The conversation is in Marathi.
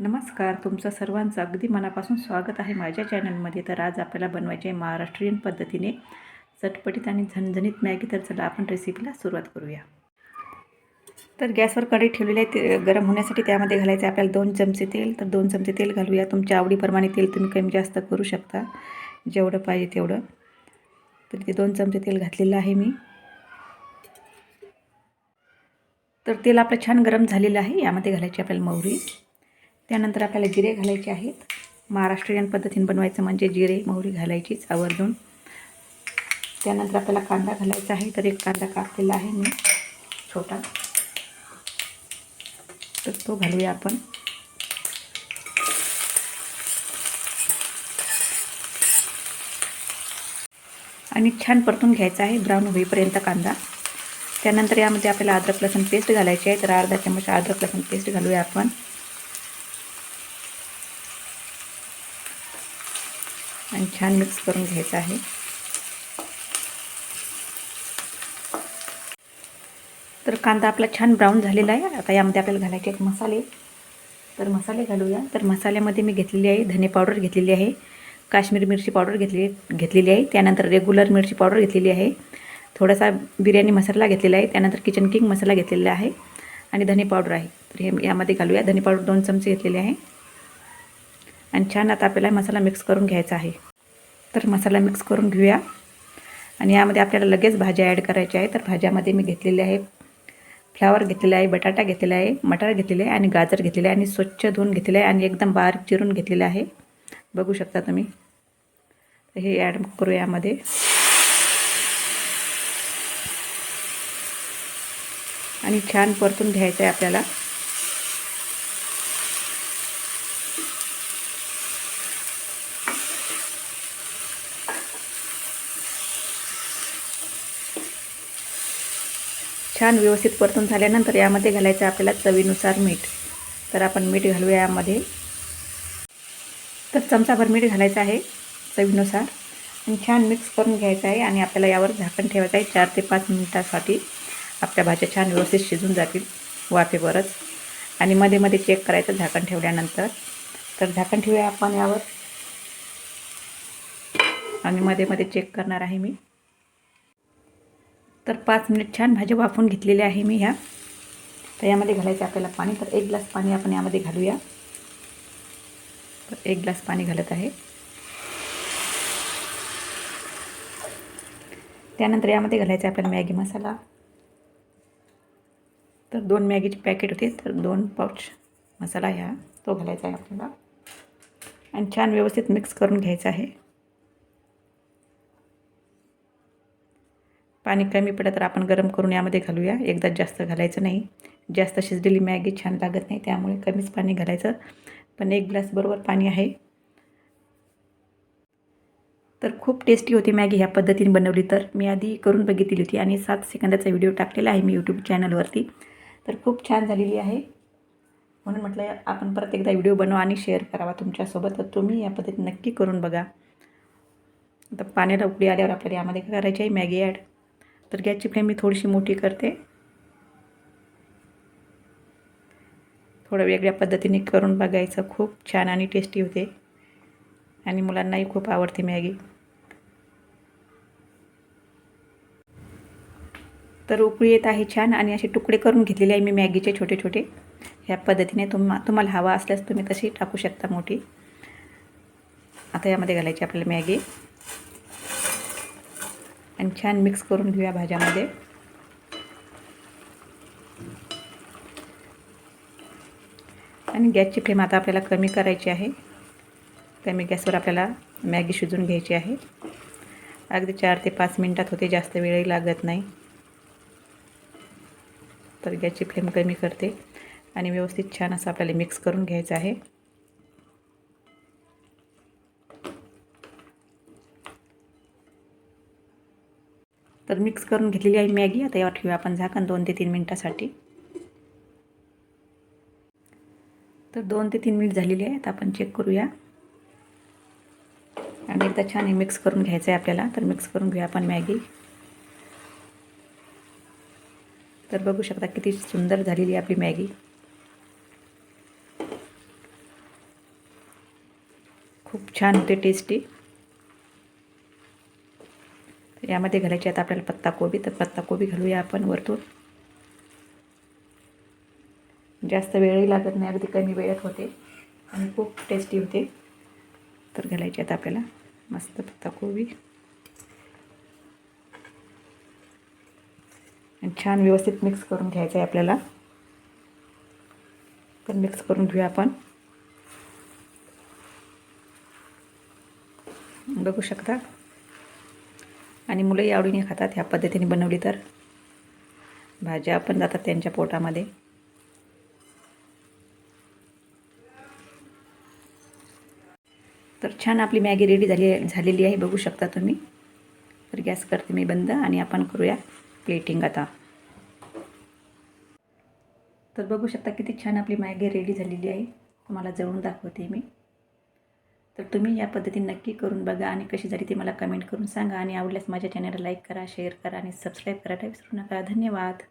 नमस्कार तुमचं सर्वांचं अगदी मनापासून स्वागत आहे माझ्या चॅनलमध्ये. तर आज आपल्याला बनवायचे आहे महाराष्ट्रीयन पद्धतीने चटपटीत आणि झणझणीत मॅगी. तर चला आपण रेसिपीला सुरुवात करूया. तर गॅसवर कढई ठेवलेली आहे ते गरम होण्यासाठी त्यामध्ये घालायचे आपल्याला दोन चमचे तेल. तर दोन चमचे तेल घालूया. तुमच्या आवडीप्रमाणे तेल तुम्ही कमी जास्त करू शकता. जेवढं पाहिजे तेवढं. तर ते दोन चमचे तेल घातलेलं आहे मी. तर तेल आपलं छान गरम झालेलं आहे. यामध्ये घालायची आपल्याला मोहरी त्यानंतर आपल्याला जिरे घालायचे आहेत. महाराष्ट्रीयन पद्धतीने बनवायचं म्हणजे जिरे मोहरी घालायचीच आवर्जून त्यानंतर आपल्याला कांदा घालायचा आहे. तर एक कांदा कापलेला आहे मी छोटा. तर तो घालूया आपण. आणि छान परतून घ्यायचा आहे. ब्राऊन होईपर्यंत कांदा. त्यानंतर यामध्ये आपल्याला अद्रक लसूण पेस्ट घालायची आहे. तर अर्धा चमच अद्रक लसूण पेस्ट घालूया आपण. आणि छान मिक्स करून घ्यायचं आहे. तर कांदा आपला छान ब्राऊन झालेला आहे. आता यामध्ये आपल्याला घालायचे आहेत मसाले. तर मसाले घालूया. तर मसाल्यामध्ये मी घेतलेली आहे धने पावडर घेतलेली आहे काश्मीरी मिरची पावडर घेतली घेतलेली आहे त्यानंतर रेग्युलर मिरची पावडर घेतलेली आहे. थोडासा बिर्याणी मसाला घेतलेला आहे त्यानंतर किचन किंग मसाला घेतलेला आहे आणि धने पावडर आहे. तर हे यामध्ये घालूया. धने पावडर दोन चमचे घेतलेले आहे. आणि छान आता आपल्याला मसाला मिक्स करून घ्यायचा आहे. तर मसाला मिक्स करून घेऊया. आणि यामध्ये आपल्याला लगेच भाज्या ॲड करायच्या आहे तर भाज्यामध्ये मी घेतलेले आहे फ्लावर घेतलेला आहे बटाटा घेतलेला आहे मटार घेतलेले आहे आणि गाजर घेतलेले आहे आणि स्वच्छ धुवून घेतलेलं आहे आणि एकदम बारीक चिरून घेतलेलं आहे. बघू शकता तुम्ही. तर हे ॲड करू यामध्ये. आणि छान परतून घ्यायचं आहे आपल्याला. छान व्यवस्थित परतून झाल्यानंतर यामध्ये घालायचं आपल्याला चवीनुसार मीठ. तर आपण मीठ घालूया यामध्ये. तर चमचाभर मीठ घालायचं आहे चवीनुसार. आणि छान मिक्स करून घ्यायचं आहे आणि आपल्याला यावर झाकण ठेवायचं आहे चार ते पाच मिनिटासाठी. आपल्या भाज्या छान व्यवस्थित शिजून जातील वाफेवरच. आणि मध्ये मध्ये चेक करायचं झाकण ठेवल्यानंतर. तर झाकण ठेवूया आपण यावर. आणि मध्ये मध्ये चेक करणार आहे मी. तर पाच मिनिट छान भाजी वाफून घेतलेली आहे मी ह्या. तर यामध्ये घालायचं आपल्याला पाणी. तर एक ग्लास पाणी आपण यामध्ये घालूया. तर एक ग्लास पाणी घालत आहे. त्यानंतर यामध्ये घालायचं आपल्याला मॅगी मसाला. तर दोन मॅगीचे पॅकेट होते. तर दोन पाऊच मसाला ह्या. तो घालायचा आहे आपल्याला. आणि छान व्यवस्थित मिक्स करून घ्यायचा आहे. पाणी कमी पडलं तर आपण गरम करून यामध्ये घालूया. एकदा जास्त घालायचं नाही. जास्त शिजलेली मॅगी छान लागत नाही त्यामुळे कमीच पाणी घालायचं. पण एक ग्लास बरोबर पाणी आहे. तर खूप टेस्टी होती मॅगी ह्या पद्धतीने बनवली तर. मी आधी करून बघितली होती आणि सात सेकंदाचा व्हिडिओ टाकलेला आहे मी यूट्यूब चॅनलवरती तर खूप छान झालेली आहे. म्हणून म्हटलं आपण परत एकदा व्हिडिओ बनवा आणि शेअर करावा तुमच्यासोबत. तर तुम्ही या पद्धतीने नक्की करून बघा. आता पाण्याला उकळी आल्यावर आपल्याला यामध्ये काय करायची आहे मॅगी ॲड तर गॅसची फ्लेम मी थोडीशी मोठी करते. थोडं वेगळ्या पद्धतीने करून बघायचं. खूप छान आणि टेस्टी होते. आणि मुलांनाही खूप आवडते मॅगी. तर उकळी येत आहे छान आणि असे तुकडे करून घेतलेले आहे मी मॅगीचे छोटे छोटे. ह्या पद्धतीने तुम्हा तुम्हाला हवा असल्यास तुम्ही तशी टाकू शकता मोठी. आता यामध्ये घालायची आपल्याला मॅगी. आणि छान मिक्स करून घेऊया भाज्यामध्ये. आणि गॅसची फ्लेम आता आपल्याला कमी करायची आहे. कमी गॅसवर आपल्याला मॅगी शिजून घ्यायची आहे. अगदी चार ते पाच मिनटात होते जास्त वेळही लागत नाही. तर गॅसची फ्लेम कमी करते. आणि व्यवस्थित छान असं आपल्याला मिक्स करून घ्यायचं आहे. तर मिक्स करून घेतलेली आहे मॅगी. आता यावर ठेवूया आपण झाकण दोन ते तीन मिनटासाठी. तर दोन ते तीन मिनिट झालेली आहेत. आपण चेक करूया. आणि एकदा छान हे मिक्स करून घ्यायचं आहे आपल्याला. तर मिक्स करून घेऊया आपण मॅगी. तर बघू शकता किती सुंदर झालेली आहे आपली मॅगी. खूप छान होते टेस्टी यामध्ये घालायची आता आपल्याला पत्ताकोबी तर पत्ताकोबी घालूया आपण वरतून. जास्त वेळही लागत नाही अगदी कमी वेळेत होते आणि खूप टेस्टी होते. तर घालायची आता आपल्याला मस्त पत्ताकोबी. आणि छान व्यवस्थित मिक्स करून घ्यायचं आहे आपल्याला. तर मिक्स करून घेऊया आपण. बघू शकता? आणि मुलंही आवडीने खातात ह्या पद्धतीने बनवली तर? भाज्या पण जातात त्यांच्या पोटामध्ये. तर छान आपली मॅगी रेडी झाली झालेली आहे बघू शकता तुम्ही. तर गॅस करते मी बंद आणि आपण करूया प्लेटिंग आता. तर बघू शकता किती छान आपली मॅगी रेडी झालेली आहे. तुम्हाला जवळून दाखवते मी. तर तुम्ही या पद्धतीने नक्की करून बघा आणि कशी झाली ती मला कमेंट करून सांगा. आणि आवडल्यास माझ्या चॅनलला लाईक करा शेअर करा आणि सबस्क्राईब करायला विसरू नका. धन्यवाद.